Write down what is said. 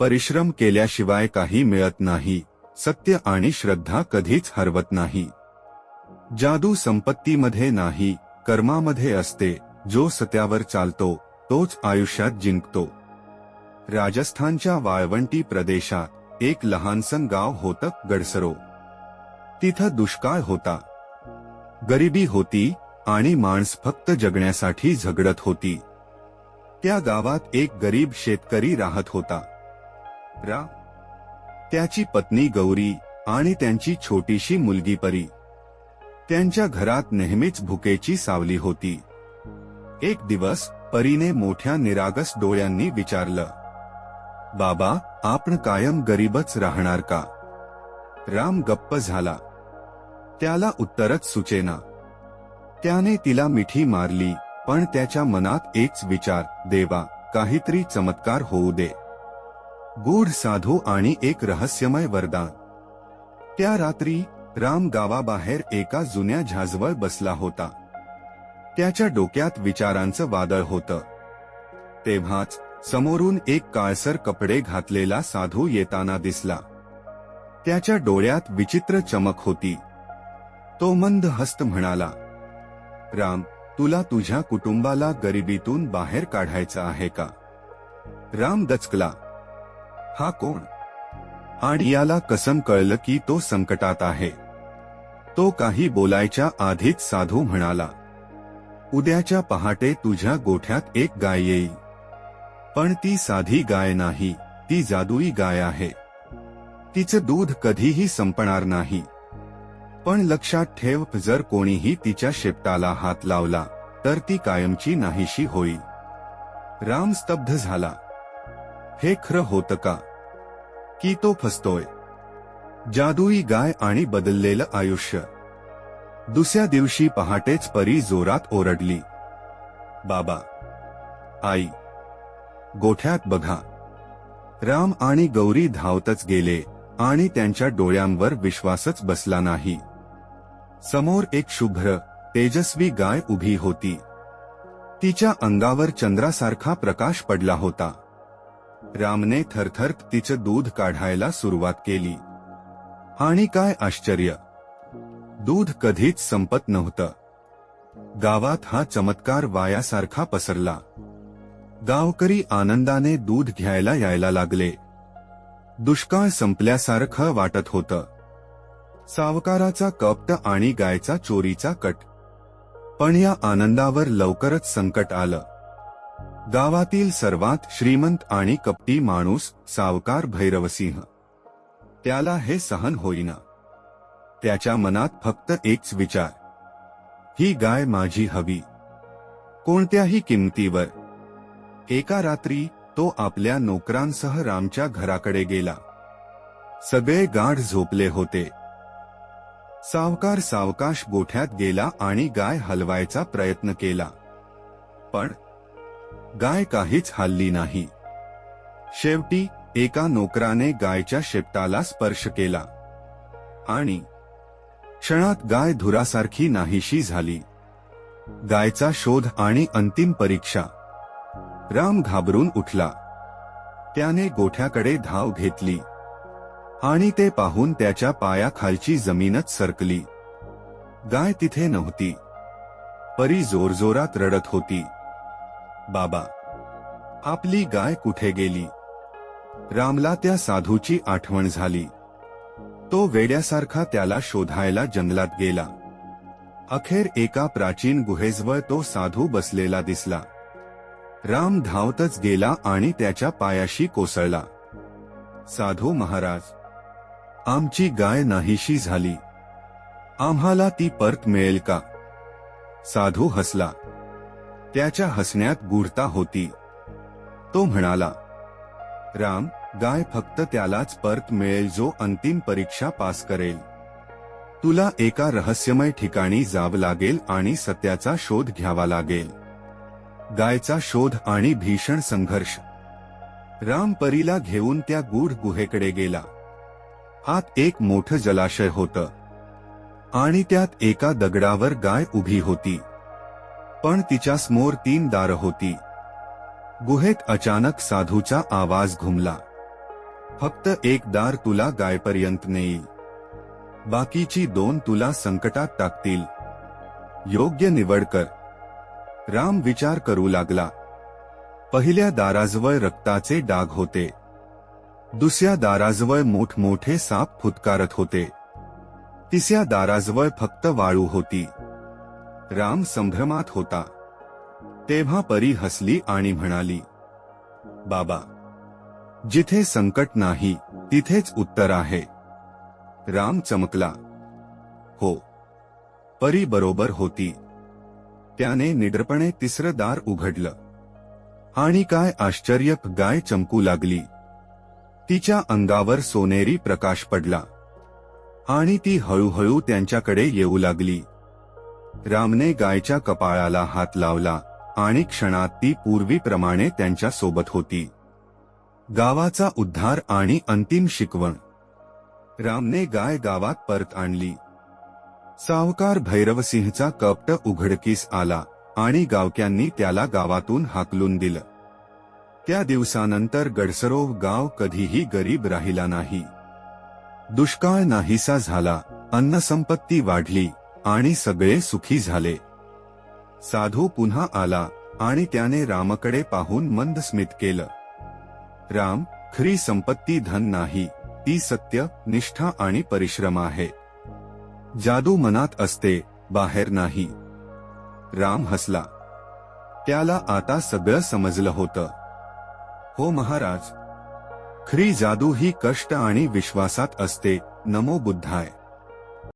परिश्रम केल्याशिवाय काही मिळत नाही सत्य आणि श्रद्धा कधीच हरवत नाही. जादू संपत्तीमध्ये नाही कर्मामध्ये असते जो सत्यावर चालतो तोच आयुष्यात जिंकतो. राजस्थानच्या वाळवंटी प्रदेशात एक लहानसन गाव होतं गडसरो. तिथं दुष्काळ होता. गरिबी होती आणि माणस फक्त जगण्यासाठी झगडत होती. त्या गावात एक गरीब शेतकरी राहत होता. रा. त्याची पत्नी गौरी आणि त्यांची छोटीशी मुलगी परी. त्यांच्या घरात नेहमीच भुकेची सावली होती. एक दिवस परीने मोठ्या निरागस डोळ्यांनी विचारलं बाबा आपण कायम गरीबच राहणार का? राम गप्प झाला. त्याला उत्तरच सुचेना. त्याने तिला मिठी मारली पण त्याच्या मनात एकच विचार देवा काहीतरी चमत्कार होऊ दे. गूढ साधू आणि एक रहस्यमय वरदान त्या रात्री राम गावाबाहेर एका जुन्या झाजवळ बसला होता. त्याच्या डोक्यात विचारांचं वादळ होतं. तेव्हाच समोरून एक काळसर कपडे घातलेला साधू येताना दिसला. त्याच्या डोळ्यात विचित्र चमक होती. तो मंद हस्त म्हणाला राम तुला तुझ्या कुटुंबाला गरिबीतून बाहेर काढायचं आहे का? राम दचकला हा कोण? आणि याला कसम कळलं की तो संकटात आहे? तो काही बोलायच्या आधीच साधू म्हणाला उद्याच्या पहाटे तुझ्या गोठ्यात एक गाय येईल. पण ती साधी गाय नाही ती जादुई गाय आहे. तिचं दूध कधीही संपणार नाही. पण लक्षात ठेव जर कोणीही तिच्या शेपटाला हात लावला तर ती कायमची नाहीशी होईल. राम स्तब्ध झाला. हे खरं होतं का? की तो फसतोय. जादुई गाय आणि बदललेलं आयुष्य. दुसऱ्या दिवशी पहाटेच परी जोरात ओरडली. बाबा. आई. गोठ्यात बघा. राम आणि गौरी धावतच गेले आणि त्यांच्या डोळ्यांवर विश्वासच बसला नाही. समोर एक शुभ्र तेजस्वी गाय उभी होती. तिच्या अंगावर चंद्रासारखा प्रकाश पडला होता. रामने थरथर तिचं दूध काढायला सुरुवात केली. आणि काय आश्चर्य! दूध कधीच संपत नव्हतं. गावात हा चमत्कार वायासारखा पसरला. गावकरी आनंदाने दूध घ्यायला यायला लागले. दुष्काळ संपल्यासारखं वाटत होतं. सावकाराचा कपट आणि गायचा चोरीचा कट. पण या आनंदावर लवकरच संकट आलं. गावातील सर्वात श्रीमंत आणि कपटी माणूस सावकार भैरवसिंह. त्याला हे सहन होईना. त्याच्या मनात फक्त एकच विचार. ही गाय माझी हवी. कोणत्याही किमतीवर. एका रात्री तो आपल्या नोकरांसह रामच्या घराकडे गेला. सगळे गाढ झोपले होते. सावकार सावकाश गोठ्यात गेला आणि गाय हलवायचा प्रयत्न केला. पण गाय काहीच हल्ली नाही. शेवटी एका नोकराने गायच्या शेपटाला स्पर्श केला. आणि क्षणात गाय धुरासारखी नाहीशी झाली. गायचा शोध आणि अंतिम परीक्षा. राम घाबरून उठला. त्याने गोठ्याकडे धाव घेतली. आणि ते पाहून त्याच्या पायाखालची जमीनच सरकली. गाय तिथे नव्हती. परी जोरजोरात रडत होती. बाबा आपली गाय कुठे गेली? रामला त्या साधूची आठवण झाली. तो वेड्यासारखा त्याला शोधायला जंगलात गेला. अखेर एका प्राचीन गुहेजवळ तो साधू बसलेला दिसला. राम धावतच गेला आणि त्याच्या पायाशी कोसळला. साधू महाराज आमची गाय नाहीशी झाली. आम्हाला ती परत मिळेल का? साधू हसला. त्याच्या हसण्यात गूढता होती. तो म्हणाला राम गाय फक्त त्यालाच परत मिळेल जो अंतिम परीक्षा पास करेल. तुला एका रहस्यमय ठिकाणी जावं लागेल आणि सत्याचा शोध घ्यावा लागेल. गायचा शोध आणि भीषण संघर्ष. राम परीला घेऊन त्या गूढ गुहेकडे गेला. आत एक मोठं जलाशय होतं. आणि त्यात एका दगडावर गाय उभी होती. पण तिच्या समोर तीन दार होती. गुहेत अचानक साधूचा आवाज घुमला. फक्त एक दार तुला गायपर्यंत नेईल. बाकीची दोन तुला संकटात टाकतील. योग्य निवड कर. राम विचार करू लागला. पहिल्या दाराजवळ रक्ताचे डाग होते. दुसऱ्या दाराजवळ मोठमोठे साप फुतकारत होते. तिसऱ्या दाराजवळ फक्त वाळू होती. राम संभ्रमात होता. तेव्हा परी हसली आणि म्हणाली बाबा जिथे संकट नाही तिथेच उत्तर आहे. राम चमकला. हो. परी बरोबर होती. त्याने निडरपणे तिसरं दार उघडलं. आणि काय आश्चर्यक गाय चमकू लागली. तिच्या अंगावर सोनेरी प्रकाश पडला. आणि ती हळूहळू त्यांच्याकडे येऊ लागली. रामने गायच्या कपाळाला हात लावला आणि क्षणात ती पूर्वीप्रमाणे त्यांच्यासोबत होती. गावाचा उद्धार आणि अंतिम शिकवण. रामने गाय गावात परत आणली. सावकार भैरवसिंहचा कपट उघडकीस आला आणि गावक्यांनी त्याला गावातून हाकलून दिलं. त्या दिवसानंतर गडसरोव गाव कधीही गरीब राहिला नाही. दुष्काळ नाहीसा झाला अन्नसंपत्ती वाढली आणि सगळे सुखी झाले. साधू पुन्हा आला आणि त्याने रामकडे पाहून मंद स्मित केलं. राम खरी संपत्ती धन नाही ती सत्य निष्ठा आणि परिश्रम आहे. जादू मनात असते बाहेर नाही. राम हसला. त्याला आता सगळं समजलं होतं. हो महाराज. खरी जादू ही कष्ट आणि विश्वासात असते नमो बुद्धाय.